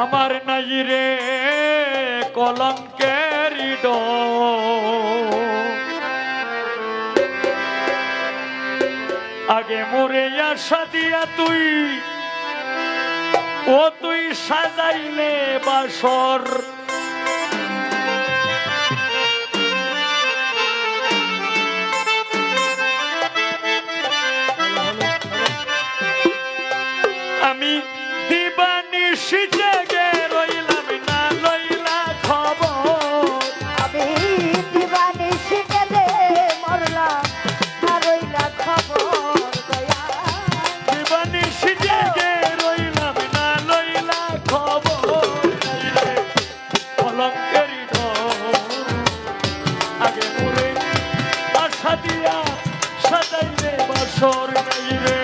আমার নাই রে কলঙ্কের। আগে মরে আশা দিয়া তুই ও তুই সাজাইলে বাসর আমি নিশি জেগে রইলাম না লইলা খবর। আমি দিবানিশি গেলে মরলাম না রইলা খবর দিবানিশি জেগে রইলাম না লইলা খবর। অলঙ্কের আগে পুরে আশা দিয়া সাজাইলে বাসর নাইরে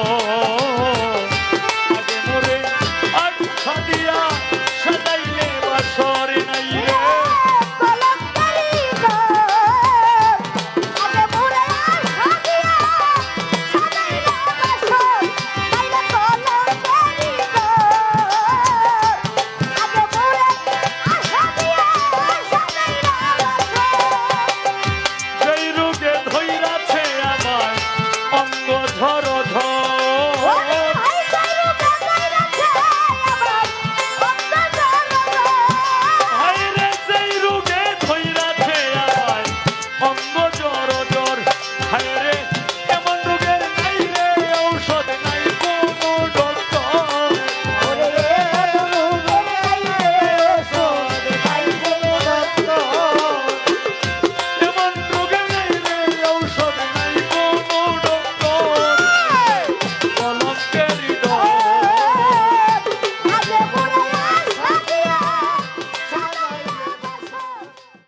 Oh.